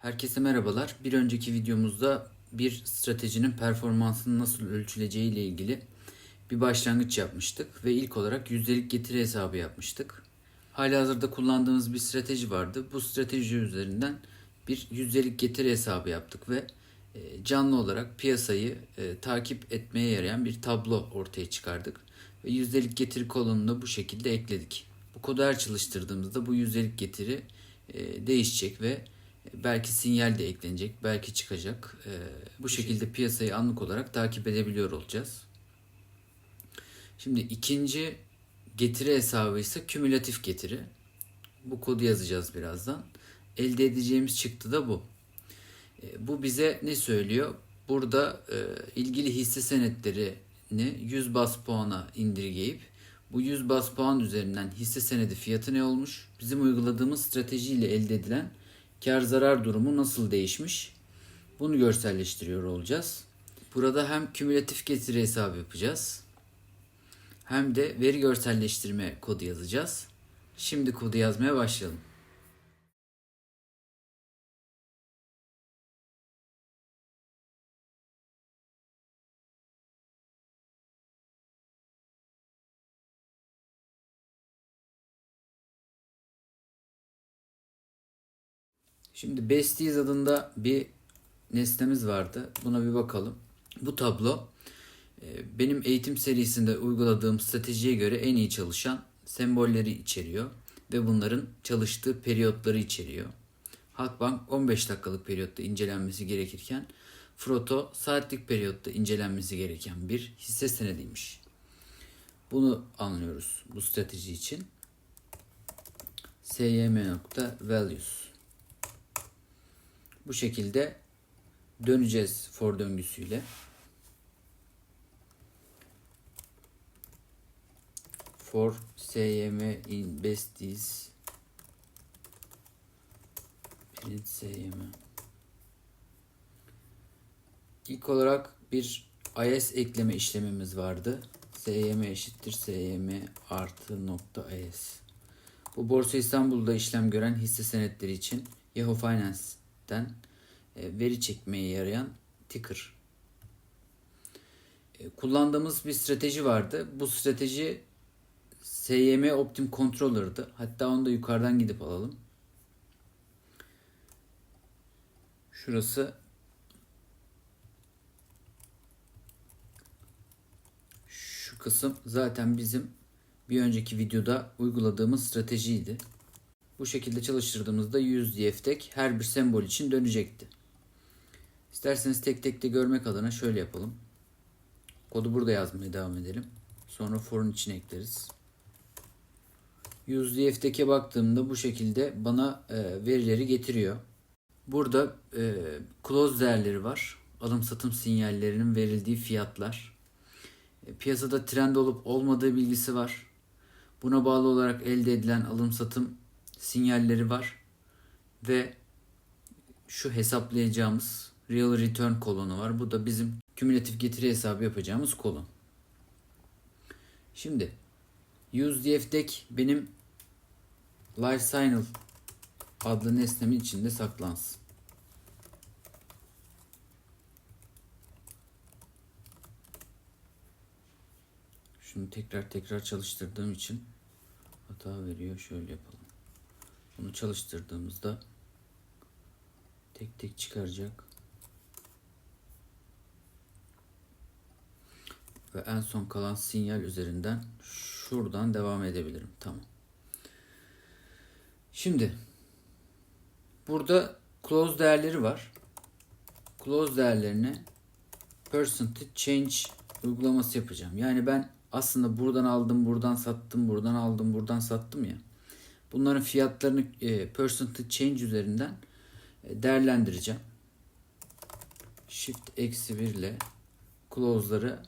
Herkese merhabalar. Bir önceki videomuzda bir stratejinin performansının nasıl ölçüleceği ile ilgili bir başlangıç yapmıştık ve ilk olarak yüzdelik getiri hesabı yapmıştık. Halihazırda kullandığımız bir strateji vardı. Bu strateji üzerinden bir yüzdelik getiri hesabı yaptık ve e, canlı olarak piyasayı e, takip etmeye yarayan bir tablo ortaya çıkardık. Ve yüzdelik getiri kolonunu da bu şekilde ekledik. Bu kodu her çalıştırdığımızda bu yüzdelik getiri e, değişecek ve belki sinyal de eklenecek, belki çıkacak. E, bu şekilde piyasayı anlık olarak takip edebiliyor olacağız. Şimdi ikinci getiri hesabı ise kümülatif getiri. Bu kodu yazacağız birazdan. Elde edeceğimiz çıktı da bu. E, Bu bize ne söylüyor? Burada e, ilgili hisse senetlerini 100 bas puana indirgeyip bu 100 bas puan üzerinden hisse senedi fiyatı ne olmuş? Bizim uyguladığımız stratejiyle elde edilen kar zarar durumu nasıl değişmiş? Bunu görselleştiriyor olacağız. Burada hem kümülatif getiri hesabı yapacağız. Hem de veri görselleştirme kodu yazacağız. Şimdi kodu yazmaya başlayalım. Şimdi Besties adında bir nesnemiz vardı. Buna bir bakalım. Bu tablo e, benim eğitim serisinde uyguladığım stratejiye göre en iyi çalışan sembolleri içeriyor ve bunların çalıştığı periyotları içeriyor. Halkbank 15 dakikalık periyotta incelenmesi gerekirken Froto saatlik periyotta incelenmesi gereken bir hisse senediymiş. Bunu anlıyoruz bu strateji için. SYM.values bu şekilde döneceğiz for döngüsüyle. For SYM in besties print SYM İlk olarak bir IS ekleme işlemimiz vardı. SYM eşittir SYM artı nokta IS. Bu Borsa İstanbul'da işlem gören hisse senetleri için Yahoo Finance'den e, veri çekmeye yarayan ticker. E, Kullandığımız bir strateji vardı. Bu strateji SYM Optim Controller'dı. Hatta onu da yukarıdan gidip alalım. Şurası şu kısım zaten bizim bir önceki videoda uyguladığımız stratejiydi. Bu şekilde çalıştırdığımızda 100 DF tek her bir sembol için dönecekti. İsterseniz tek tek de görmek adına şöyle yapalım. Kodu burada yazmaya devam edelim. Sonra for'un içine ekleriz. 100 DF tek'e baktığımda bu şekilde bana e, verileri getiriyor. Burada e, close değerleri var. Alım satım sinyallerinin verildiği fiyatlar. E, piyasada trend olup olmadığı bilgisi var. Buna bağlı olarak elde edilen alım satım sinyalleri var. Ve şu hesaplayacağımız real return kolonu var. Bu da bizim kümülatif getiri hesabı yapacağımız kolon. Şimdi UseDF'deki benim life signal adlı nesnemin içinde saklansın. Şunu tekrar tekrar çalıştırdığım için hata veriyor. Şöyle yapalım. Bunu çalıştırdığımızda tek tek çıkaracak. Ve en son kalan sinyal üzerinden şuradan devam edebilirim. Tamam. Şimdi burada close değerleri var. Close değerlerine percentage change uygulaması yapacağım. Yani ben aslında buradan aldım, buradan sattım, buradan aldım, buradan sattım ya. Bunların fiyatlarını e, percentage change üzerinden e, değerlendireceğim. Shift eksi 1 ile close'ları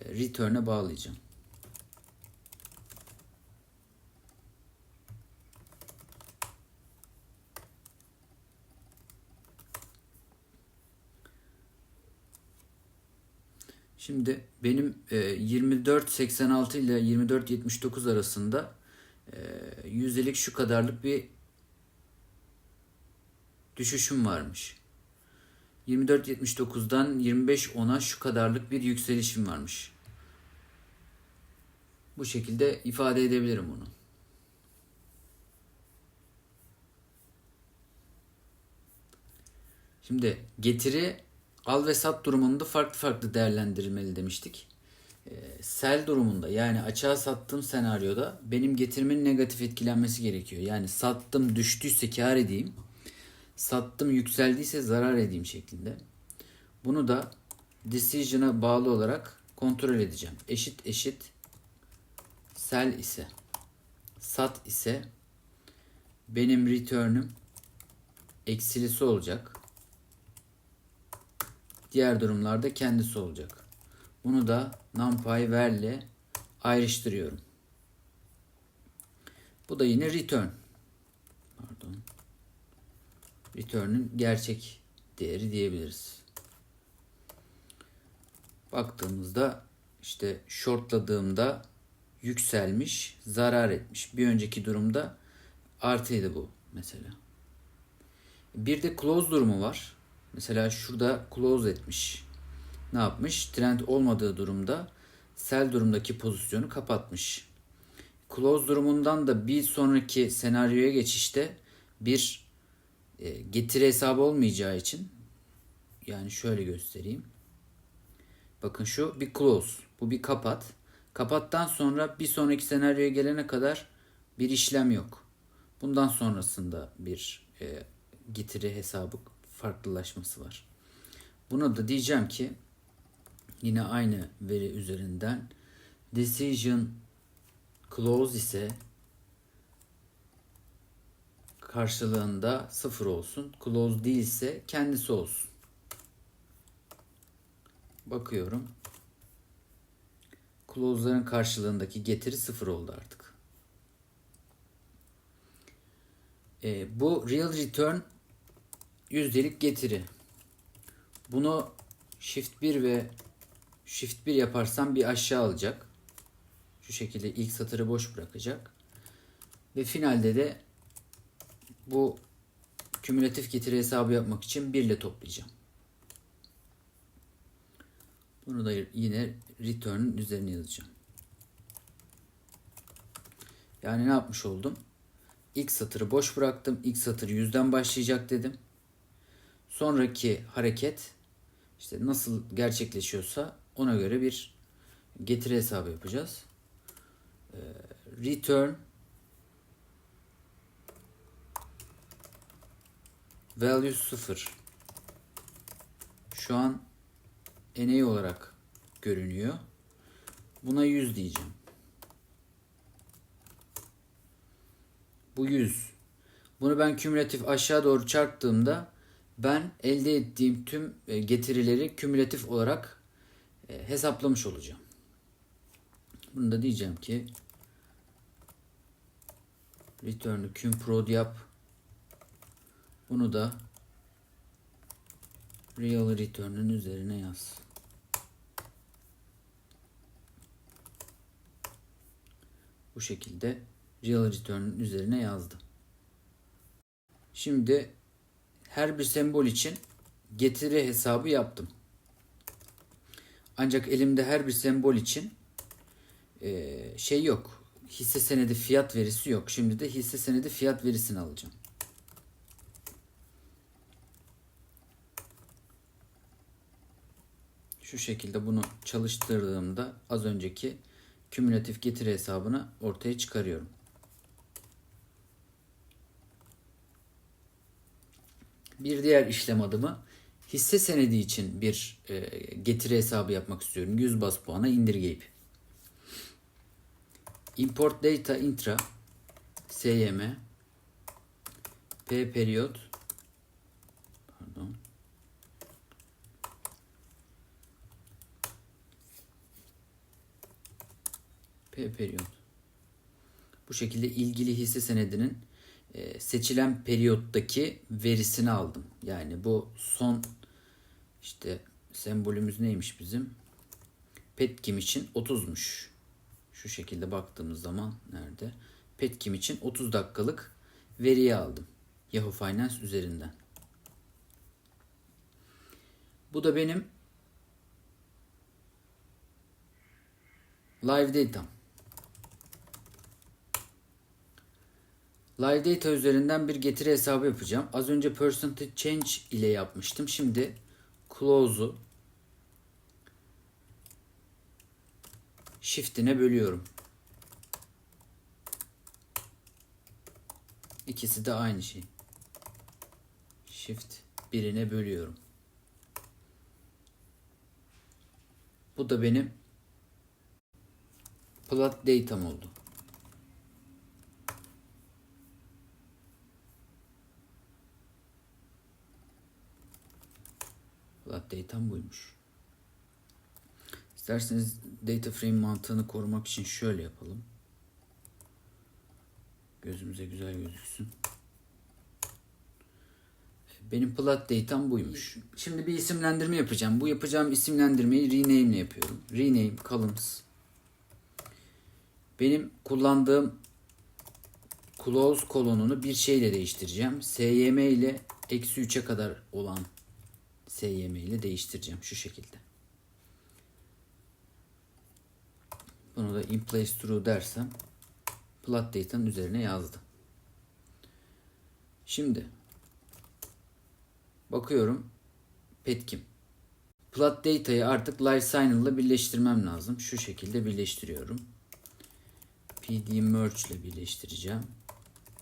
e, return'e bağlayacağım. Şimdi benim e, 24.86 ile 24.79 arasında e, yüzdelik şu kadarlık bir düşüşüm varmış. 24.79'dan 25.10'a şu kadarlık bir yükselişim varmış. Bu şekilde ifade edebilirim bunu. Şimdi getiri al ve sat durumunda farklı farklı değerlendirilmeli demiştik. Ee, sell durumunda yani açığa sattığım senaryoda benim getirimin negatif etkilenmesi gerekiyor. Yani sattım düştüyse kar edeyim. Sattım yükseldiyse zarar edeyim şeklinde. Bunu da decision'a bağlı olarak kontrol edeceğim. Eşit eşit sell ise sat ise benim return'üm eksilisi olacak. Diğer durumlarda kendisi olacak. Bunu da numpy verle ayrıştırıyorum. Bu da yine return. Pardon. Return'ün gerçek değeri diyebiliriz. Baktığımızda işte shortladığımda yükselmiş, zarar etmiş. Bir önceki durumda artıydı bu mesela. Bir de close durumu var. Mesela şurada close etmiş. Ne yapmış? Trend olmadığı durumda sell durumdaki pozisyonu kapatmış. Close durumundan da bir sonraki senaryoya geçişte bir e, getiri hesabı olmayacağı için yani şöyle göstereyim. Bakın şu bir close. Bu bir kapat. Kapattan sonra bir sonraki senaryoya gelene kadar bir işlem yok. Bundan sonrasında bir e, getiri hesabı farklılaşması var. Buna da diyeceğim ki yine aynı veri üzerinden decision close ise karşılığında sıfır olsun. Close değilse kendisi olsun. Bakıyorum. Close'ların karşılığındaki getiri sıfır oldu artık. E, bu real return yüzdelik getiri. Bunu shift 1 ve shift 1 yaparsam bir aşağı alacak. Şu şekilde ilk satırı boş bırakacak. Ve finalde de bu kümülatif getiri hesabı yapmak için 1 ile toplayacağım. Bunu da yine return'ün üzerine yazacağım. Yani ne yapmış oldum? İlk satırı boş bıraktım. İlk satır yüzden başlayacak dedim. Sonraki hareket işte nasıl gerçekleşiyorsa ona göre bir getiri hesabı yapacağız. Ee, return value 0 şu an NA olarak görünüyor. Buna 100 diyeceğim. Bu 100. Bunu ben kümülatif aşağı doğru çarptığımda ben elde ettiğim tüm e, getirileri kümülatif olarak e, hesaplamış olacağım. Bunu da diyeceğim ki return'ü küm prod yap. Bunu da real return'ün üzerine yaz. Bu şekilde real return'ün üzerine yazdım. Şimdi her bir sembol için getiri hesabı yaptım. Ancak elimde her bir sembol için e, şey yok. Hisse senedi fiyat verisi yok. Şimdi de hisse senedi fiyat verisini alacağım. Şu şekilde bunu çalıştırdığımda az önceki kümülatif getiri hesabını ortaya çıkarıyorum. Bir diğer işlem adımı hisse senedi için bir e, getiri hesabı yapmak istiyorum. 100 bas puana indirgeyip. Import data intra SYM P periyot pardon P periyot. Bu şekilde ilgili hisse senedinin e, seçilen periyottaki verisini aldım. Yani bu son işte sembolümüz neymiş bizim? Petkim için 30'muş. Şu şekilde baktığımız zaman nerede? Petkim için 30 dakikalık veriyi aldım. Yahoo Finance üzerinden. Bu da benim live datam. Live data üzerinden bir getiri hesabı yapacağım. Az önce percentage change ile yapmıştım. Şimdi close'u shift'ine bölüyorum. İkisi de aynı şey. Shift birine bölüyorum. Bu da benim plat datam oldu. Plat datam buymuş. İsterseniz data frame mantığını korumak için şöyle yapalım. Gözümüze güzel gözüksün. Benim plat datam buymuş. Şimdi bir isimlendirme yapacağım. Bu yapacağım isimlendirmeyi rename ile yapıyorum. Rename columns. Benim kullandığım close kolonunu bir şeyle değiştireceğim. SYM ile eksi 3'e kadar olan SYM ile değiştireceğim şu şekilde. Bunu da in place true dersem plat data'nın üzerine yazdım. Şimdi bakıyorum petkim. Plat data'yı artık live signal ile birleştirmem lazım. Şu şekilde birleştiriyorum. pd merge ile birleştireceğim.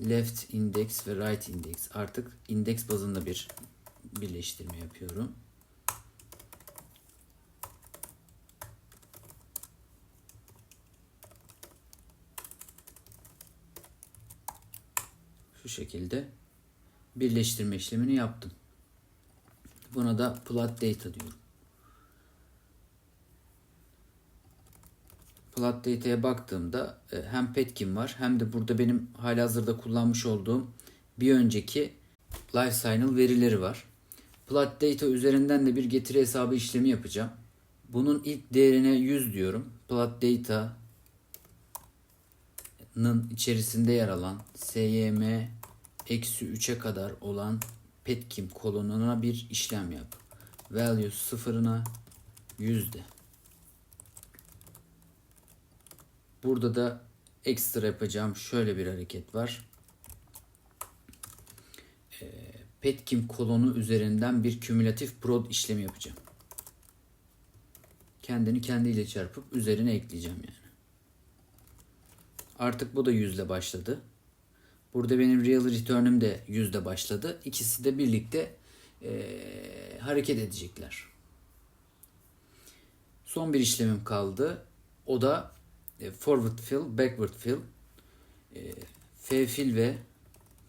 Left index ve right index. Artık index bazında bir birleştirme yapıyorum. Şu şekilde birleştirme işlemini yaptım. Buna da plat data diyorum. Plat data'ya baktığımda e, hem petkim var hem de burada benim halihazırda kullanmış olduğum bir önceki live signal verileri var. Plat data üzerinden de bir getiri hesabı işlemi yapacağım. Bunun ilk değerine 100 diyorum. Plat data'nın içerisinde yer alan SYM eksi 3'e kadar olan petkim kolonuna bir işlem yap. Value sıfırına yüzde. Burada da ekstra yapacağım şöyle bir hareket var. Ee, petkim kolonu üzerinden bir kümülatif prod işlemi yapacağım. Kendini kendiyle çarpıp üzerine ekleyeceğim yani. Artık bu da yüzle başladı. Burada benim real return'üm de yüzde başladı. İkisi de birlikte e, hareket edecekler. Son bir işlemim kaldı. O da e, forward fill, backward fill. E, F fill ve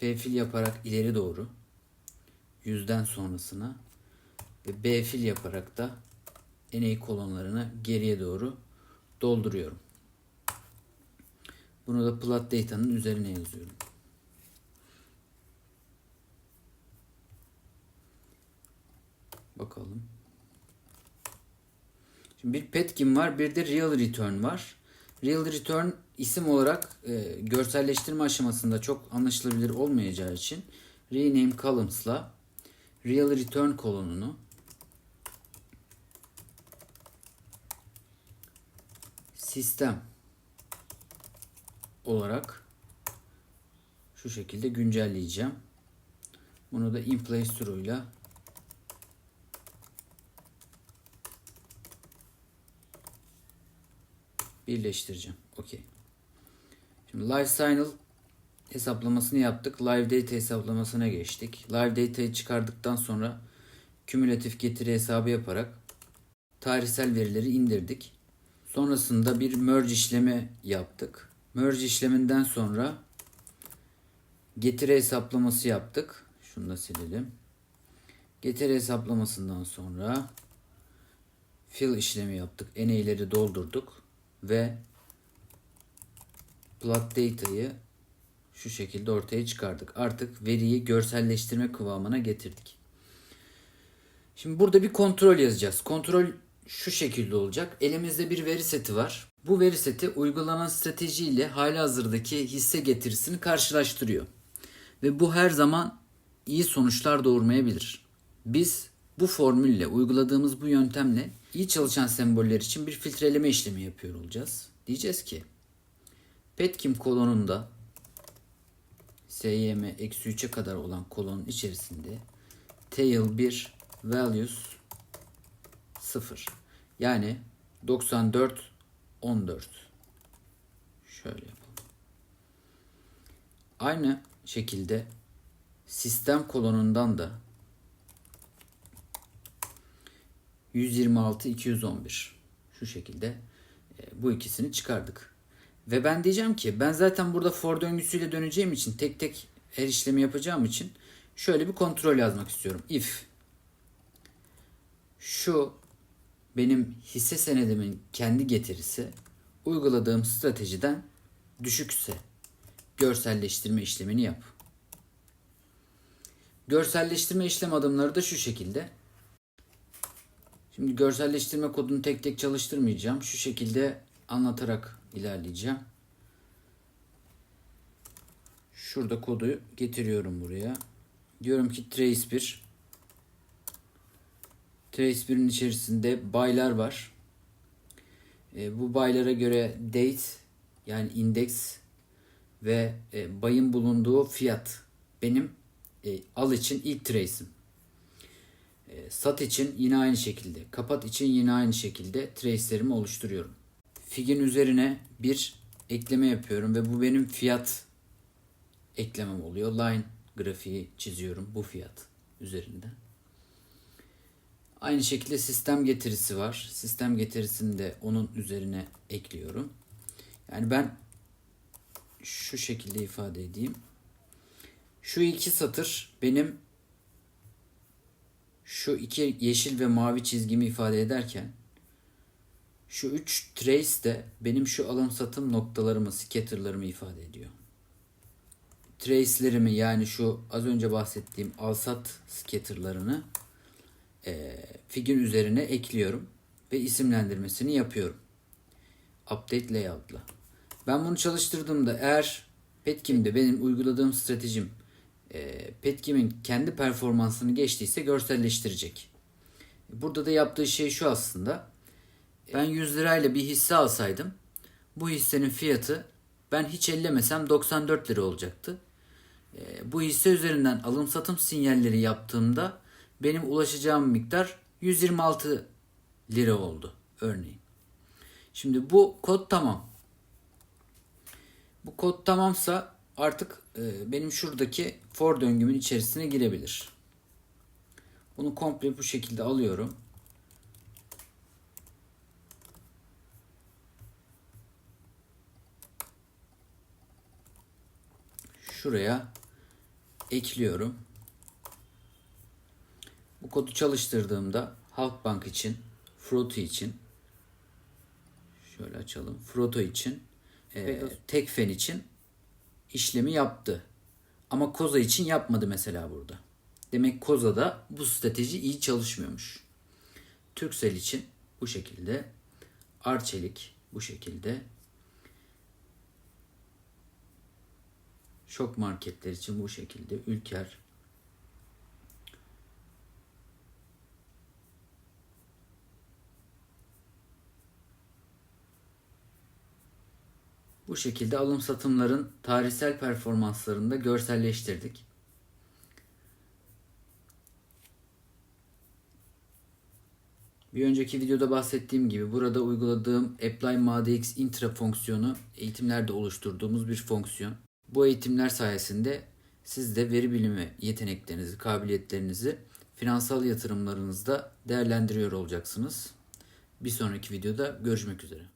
F fill yaparak ileri doğru yüzden sonrasına ve B fill yaparak da NA kolonlarını geriye doğru dolduruyorum. Bunu da plat data'nın üzerine yazıyorum. Bakalım. Şimdi bir petkim var, bir de real return var. Real return isim olarak e, görselleştirme aşamasında çok anlaşılabilir olmayacağı için rename columns'la real return kolonunu sistem olarak şu şekilde güncelleyeceğim. Bunu da in place ile birleştireceğim. Okey. Şimdi live hesaplamasını yaptık. Live data hesaplamasına geçtik. Live data'yı çıkardıktan sonra kümülatif getiri hesabı yaparak tarihsel verileri indirdik. Sonrasında bir merge işlemi yaptık. Merge işleminden sonra getiri hesaplaması yaptık. Şunu da silelim. Getiri hesaplamasından sonra fill işlemi yaptık. Eneğleri doldurduk ve plat data'yı şu şekilde ortaya çıkardık. Artık veriyi görselleştirme kıvamına getirdik. Şimdi burada bir kontrol yazacağız. Kontrol şu şekilde olacak. Elimizde bir veri seti var. Bu veri seti uygulanan strateji ile hali hazırdaki hisse getirisini karşılaştırıyor. Ve bu her zaman iyi sonuçlar doğurmayabilir. Biz Bu formülle uyguladığımız bu yöntemle iyi çalışan semboller için bir filtreleme işlemi yapıyor olacağız. Diyeceğiz ki Petkim kolonunda SYM eksi 3'e kadar olan kolonun içerisinde tail 1 values 0 yani 94 14 şöyle yapalım. Aynı şekilde sistem kolonundan da 126 211 şu şekilde e, bu ikisini çıkardık. Ve ben diyeceğim ki ben zaten burada for döngüsüyle döneceğim için tek tek her işlemi yapacağım için şöyle bir kontrol yazmak istiyorum. If şu benim hisse senedimin kendi getirisi uyguladığım stratejiden düşükse görselleştirme işlemini yap. Görselleştirme işlem adımları da şu şekilde. Şimdi görselleştirme kodunu tek tek çalıştırmayacağım. Şu şekilde anlatarak ilerleyeceğim. Şurada kodu getiriyorum buraya. Diyorum ki trace 1. Trace 1'in içerisinde baylar var. E, bu baylara göre date yani indeks ve e, bayın bulunduğu fiyat benim e, al için ilk trace'im. E, sat için yine aynı şekilde, kapat için yine aynı şekilde trace'lerimi oluşturuyorum. Fig'in üzerine bir ekleme yapıyorum ve bu benim fiyat eklemem oluyor. Line grafiği çiziyorum bu fiyat üzerinde. Aynı şekilde sistem getirisi var. Sistem getirisini de onun üzerine ekliyorum. Yani ben şu şekilde ifade edeyim. Şu iki satır benim şu iki yeşil ve mavi çizgimi ifade ederken şu üç trace de benim şu alım satım noktalarımı, scatter'larımı ifade ediyor. Trace'lerimi yani şu az önce bahsettiğim al-sat scatter'larını e, figün üzerine ekliyorum ve isimlendirmesini yapıyorum. Update layout'la. Ben bunu çalıştırdığımda eğer Petkim'de benim uyguladığım stratejim e, Petkim'in kendi performansını geçtiyse görselleştirecek. Burada da yaptığı şey şu aslında. Ben 100 lirayla bir hisse alsaydım bu hissenin fiyatı ben hiç ellemesem 94 lira olacaktı. E, bu hisse üzerinden alım satım sinyalleri yaptığımda benim ulaşacağım miktar 126 lira oldu örneğin. Şimdi bu kod tamam. Bu kod tamamsa artık e, benim şuradaki for döngümün içerisine girebilir. Bunu komple bu şekilde alıyorum. Şuraya ekliyorum. Bu kodu çalıştırdığımda Halkbank için, Froto için şöyle açalım. Froto için, e, Tekfen için işlemi yaptı. Ama Koza için yapmadı mesela burada. Demek Koza'da bu strateji iyi çalışmıyormuş. Türksel için bu şekilde. Arçelik bu şekilde. Şok marketler için bu şekilde. Ülker Bu şekilde alım satımların tarihsel performanslarını da görselleştirdik. Bir önceki videoda bahsettiğim gibi burada uyguladığım Apply MADX Intra fonksiyonu eğitimlerde oluşturduğumuz bir fonksiyon. Bu eğitimler sayesinde siz de veri bilimi yeteneklerinizi, kabiliyetlerinizi finansal yatırımlarınızda değerlendiriyor olacaksınız. Bir sonraki videoda görüşmek üzere.